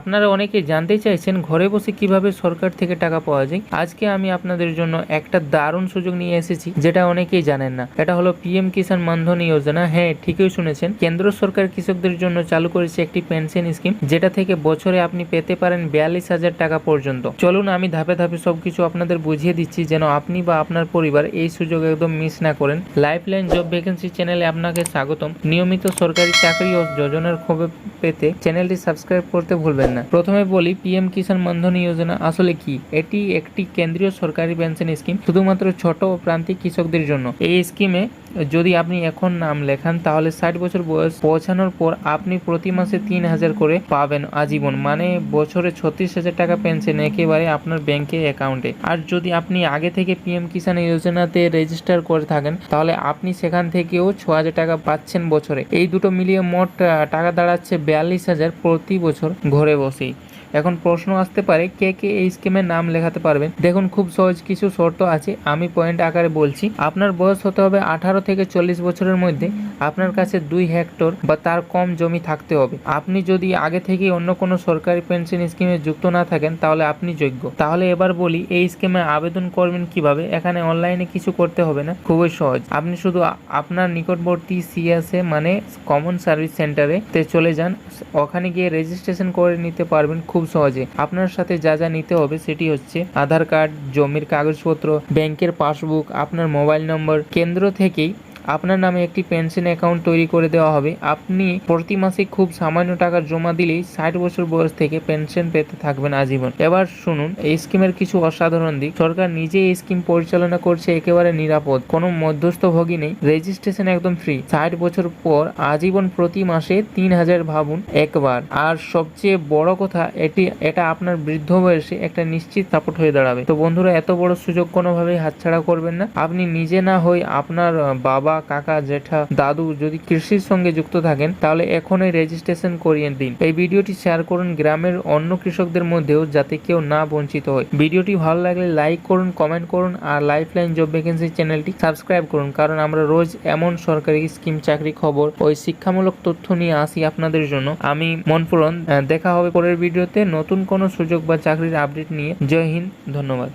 আপনারা অনেকেই জানতে চাইছেন ঘরে বসে কীভাবে সরকার থেকে টাকা পাওয়া যায়। আজকে আমি আপনাদের জন্য একটা দারুণ সুযোগ নিয়ে এসেছি, যেটা অনেকেই জানেন না। এটা হলো পিএম কিষাণ মানধন যোজনা। হ্যাঁ ঠিকই শুনেছেন। কেন্দ্র সরকার কৃষকদের জন্য চালু করেছে একটি পেনশন স্কিম, যেটা থেকে বছরে আপনি পেতে পারেন বিয়াল্লিশ হাজার টাকা পর্যন্ত। চলুন, আমি ধাপে ধাপে সবকিছু আপনাদের বুঝিয়ে দিচ্ছি, যেন আপনি বা আপনার পরিবার এই সুযোগ একদম মিস না করেন। লাইফ লাইন জব ভ্যাকেন্সি চ্যানেলে আপনাকে স্বাগতম। নিয়মিত সরকারি চাকরি ও যোজনার খবর পেতে চ্যানেলটি সাবস্ক্রাইব করতে ভুলবেন না। প্রথমে বলি পিএম কিষাণ মানধন যোজনা আসলে কি? এটি একটি কেন্দ্রীয় সরকারি পেনশন স্কিম, শুধুমাত্র ছোট ও প্রান্তিক কৃষকদের জন্য। এই স্কিমে যদি আপনি এখন নাম লেখান, তাহলে ষাট বছর বয়স পৌঁছানোর পর আপনি প্রতি মাসে তিন হাজার করে পাবেন আজীবন। মানে বছরে ছত্রিশ হাজার টাকা পেনশন একেবারে আপনার ব্যাংকে অ্যাকাউন্টে আর যদি আপনি আগে থেকে পিএম কিষাণ যোজনাতে রেজিস্টার করে থাকেন, তাহলে আপনি সেখান থেকেও ছ হাজার টাকা পাচ্ছেন বছরে। এই দুটো মিলিয়ে মোট টাকা দাঁড়াচ্ছে বিয়াল্লিশ হাজার প্রতি বছর ঘরে বসেই। এখন প্রশ্ন আসতে পারে কে কে এই স্কিমের নাম লেখাতে পারবেন। দেখুন, খুব সহজ কিছু শর্ত আছে, আমি পয়েন্ট আকারে বলছি। আপনার বয়স হতে হবে আঠারো থেকে চল্লিশ বছরের মধ্যে। আপনার কাছে দুই হেক্টর বা তার কম জমি থাকতে হবে। আপনি যদি আগে থেকে অন্য কোনো সরকারি পেনশন স্কিমে যুক্ত না থাকেন, তাহলে আপনি যোগ্য। তাহলে এবার বলি, এই স্কিমে আবেদন করবেন কীভাবে? এখানে অনলাইনে কিছু করতে হবে না, খুবই সহজ। আপনি শুধু আপনার নিকটবর্তী সিএসএ মানে কমন সার্ভিস সেন্টারে চলে যান। ওখানে গিয়ে রেজিস্ট্রেশন করে নিতে পারবেন খুব সহজে। আপনার সাথে যা যা নিতে হবে সেটি হচ্ছে আধার কার্ড, জমির কাগজপত্র, ব্যাংকের পাসবুক, আপনার মোবাইল নম্বর। কেন্দ্র থেকেই আপনার নামে একটি পেনশন অ্যাকাউন্ট তৈরি করে দেওয়া হবে। আপনি প্রতি মাসে খুব সামান্য টাকা জমা দিলেই ষাট বছর বয়স থেকে পেনশন পেতে থাকবেন আজীবন। এবার শুনুন এই স্কিমের কিছু অসাধারণ দিক। সরকার নিজে এই স্কিম পরিচালনা করছে একেবারে নিরাপদ। কোনো মধ্যস্থভোগী নেই। রেজিস্ট্রেশন একদম ফ্রি। ষাট বছর পর আজীবন প্রতি মাসে তিন হাজার ভাবুন একবার। আর সবচেয়ে বড় কথা এটি এটা আপনার বৃদ্ধ বয়সে একটা নিশ্চিত সাপোর্ট হয়ে দাঁড়াবে। তো বন্ধুরা এত বড় সুযোগ কোনোভাবেই হাতছাড়া করবেন না। আপনি নিজে না হয়ে আপনার আহ, বাবা, কাকা, জেঠা, দাদু যদি কৃষির সঙ্গে যুক্ত থাকেন, তাহলে এখনই রেজিস্ট্রেশন করিয়ে দিন। এই ভিডিওটি শেয়ার করুন গ্রামের অন্য কৃষকদের মধ্যেও যাতে কেউ না বঞ্চিত হয়। ভিডিওটি ভালো লাগলে লাইক করুন কমেন্ট করুন, আর লাইফ লাইন জব ভ্যাকেন্সি চ্যানেলটি সাবস্ক্রাইব করুন, কারণ আমরা রোজ এমন সরকারি স্কিম চাকরি খবর, ওই শিক্ষামূলক তথ্য নিয়ে আসি আপনাদের জন্য। আমি মনপুরন দেখা হবে পরের ভিডিওতে নতুন কোনো সুযোগ বা চাকরির আপডেট নিয়ে। জয় হিন্দ, ধন্যবাদ।